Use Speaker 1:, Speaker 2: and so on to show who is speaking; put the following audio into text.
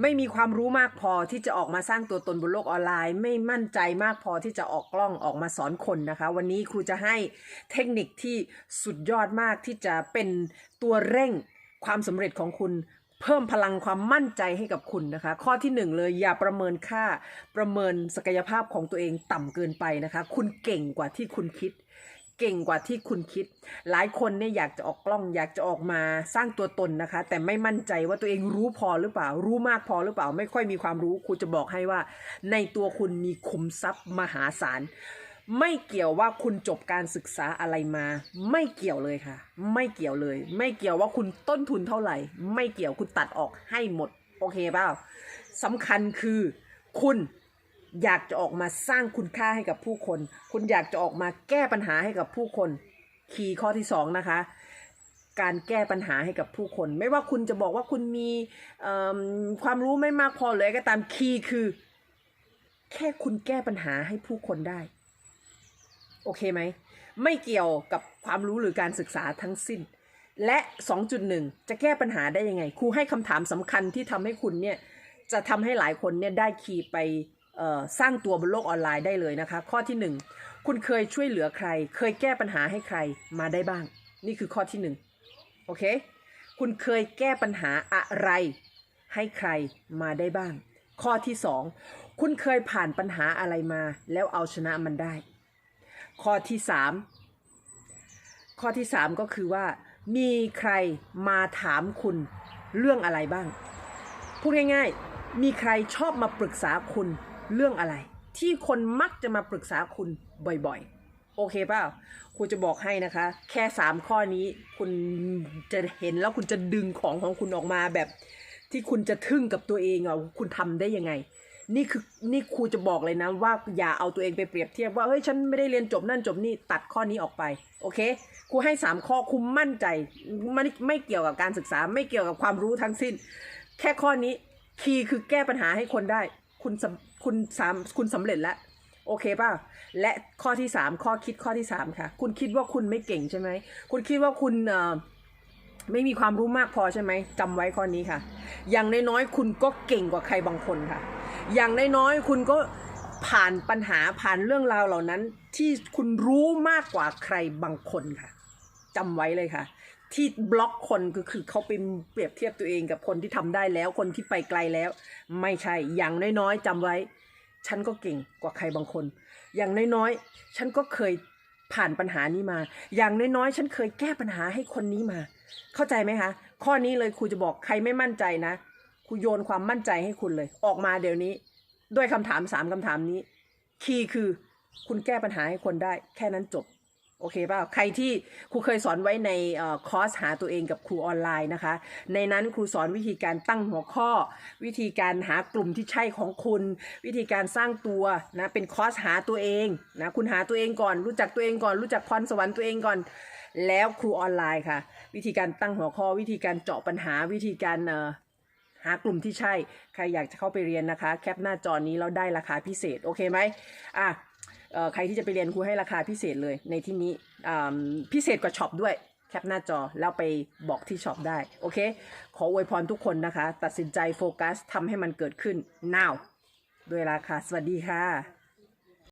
Speaker 1: ไม่มีความรู้มากพอที่จะออกมาสร้างตัวตนบนโลกออนไลน์ ไม่มั่นใจมากพอที่จะออกกล้องออกมาสอนคนนะคะ วันนี้ครูจะให้เทคนิคที่สุดยอดมากที่จะเป็นตัวเร่งความสำเร็จของคุณเพิ่มพลังความมั่นใจให้กับคุณนะคะ ข้อที่หนึ่งเลยอย่าประเมินค่าประเมินศักยภาพของตัวเองต่ำเกินไปนะคะ คุณเก่งกว่าที่คุณคิด เก่งกว่าที่คุณคิด หลายคนเนี่ยอยากจะออกกล้อง อยากจะออกมาสร้างตัวตนนะคะ แต่ไม่มั่นใจว่าตัวเองรู้พอหรือเปล่า รู้มากพอหรือเปล่า ไม่ค่อยมีความรู้ครูจะบอกให้ว่า ในตัวคุณมีคุมทรัพย์มหาศาลไม่เกี่ยวว่าคุณจบการศึกษาอะไรมา ไม่เกี่ยวเลยค่ะ ไม่เกี่ยวเลย ไม่เกี่ยวว่าคุณต้นทุนเท่าไหร่ ไม่เกี่ยวคุณตัดออกให้หมด โอเคเปล่าสำคัญคือคุณ อยากจะออกมาสร้างคุณค่าให้กับผู้คน คุณอยากจะออกมาแก้ปัญหาให้กับผู้คน คีย์ข้อที่สองนะคะ การแก้ปัญหาให้กับผู้คน ไม่ว่าคุณจะบอกว่าคุณมีความรู้ไม่มากพอเลยก็ตามคีย์คือ แค่คุณแก้ปัญหาให้ผู้คนได้ โอเคไหม ไม่เกี่ยวกับความรู้หรือการศึกษาทั้งสิ้น และ 2.1 จะแก้ปัญหาได้ยังไง ครูให้คำถามสำคัญที่ทำให้คุณเนี่ยจะทำให้หลายคนเนี่ยได้คีย์ไป สร้างตัวบนโลกออนไลน์ได้เลยนะคะ ข้อที่ 1 คุณเคยช่วยเหลือใคร เคยแก้ปัญหาให้ใครมาได้บ้าง นี่คือข้อที่1โอเคคุณเคยแก้ปัญหาอะไร ให้ใครมาได้บ้าง ข้อที่ 2 คุณเคยผ่านปัญหาอะไรมา แล้วเอาชนะมันได้ ข้อที่สามข้อที่สามก็คือว่า มีใครมาถามคุณเรื่องอะไรบ้างพูดง่ายๆ มีใครชอบมาปรึกษาคุณ เรื่องอะไร ที่คนมักจะมาปรึกษาคุณบ่อยๆ โอเคเปล่าครูจะบอกให้นะคะ แค่สามข้อนี้คุณจะเห็นแล้วคุณจะดึงของของคุณออกมาแบบ ที่คุณจะทึ่งกับตัวเองอะคุณทำได้ยังไง นี่คือนี่ครูจะบอกเลยนะว่าอย่าเอาตัวเองไปเปรียบเทียบว่าเฮ้ยฉันไม่ได้เรียนจบนั่นจบนี่ตัดข้อนี้ออกไปโอเคครูให้สามข้อคุณมั่นใจไม่ไม่เกี่ยวกับการศึกษา ไม่เกี่ยวกับความรู้ทั้งสิ้น แค่ข้อนี้คีย์คือแก้ปัญหาให้คนได้ คุณสคุณสามคุณสำเร็จแล้วโอเคป่ะ และข้อที่สามข้อคิดข้อที่สามค่ะ คุณคิดว่าคุณไม่เก่งใช่ไหม คุณคิดว่าคุณไม่มีความรู้มากพอใช่ไหมจำไว้ข้อนี้ค่ะ อย่างน้อยๆคุณก็เก่งกว่าใครบางคนค่ะ อย่างน้อยๆคุณก็ผ่านปัญหาผ่านเรื่องราวเหล่านั้น ที่คุณรู้มากกว่าใครบางคนค่ะจำไว้เลยค่ะ ที่บล็อกคนก็คือเขาไปเปรียบเทียบตัวเองกับคนที่ทำได้แล้ว คนที่ไปไกลแล้ว ไม่ใช่อย่างน้อยๆจำไว้ ฉันก็เก่งกว่าใครบางคน อย่างน้อยๆฉันก็เคยผ่านปัญหานี้มา อย่างน้อยๆ ฉันเคยแก้ปัญหาให้คนนี้มา เข้าใจไหมคะ ข้อนี้เลยครูจะบอกใครไม่มั่นใจนะครูโยนความมั่นใจให้คุณเลย ออกมาเดี๋ยวนี้ ด้วยคำถามสามคำถามนี้ คีย์คือ คุณแก้ปัญหาให้คนได้ แค่นั้นจบ อเคเปล่าใครที่ครูเคยสอนไว้ในคอร์สหาตัวเองกับครูออนไลน์นะคะ ในนั้นครูสอนวิธีการตั้งหัวข้อ วิธีการหากลุ่มที่ใช่ของคุณ วิธีการสร้างตัวนะเป็นคอร์สหาตัวเองนะคุณหาตัวเองก่อน รู้จักตัวเองก่อน รู้จักพรสวรรค์ตัวเองก่อน แล้วครูออนไลน์ค่ะ วิธีการตั้งหัวข้อ วิธีการเจาะปัญหาวิธีการหากลุ่มที่ใช่ ใครอยากจะเข้าไปเรียนนะคะ แคปหน้าจอนี้แล้วได้ราคาพิเศษ โอเคไหมอะ ใครที่จะไปเรียนครูให้ราคาพิเศษเลยในที่นี้พิเศษกว่าช็อปด้วยแคปหน้าจอแล้วไปบอกที่ช็อปได้ โอเค ขออวยพรทุกคนนะคะ ตัดสินใจโฟกัสทำให้มันเกิดขึ้น now ด้วยราคา สวัสดีค่ะ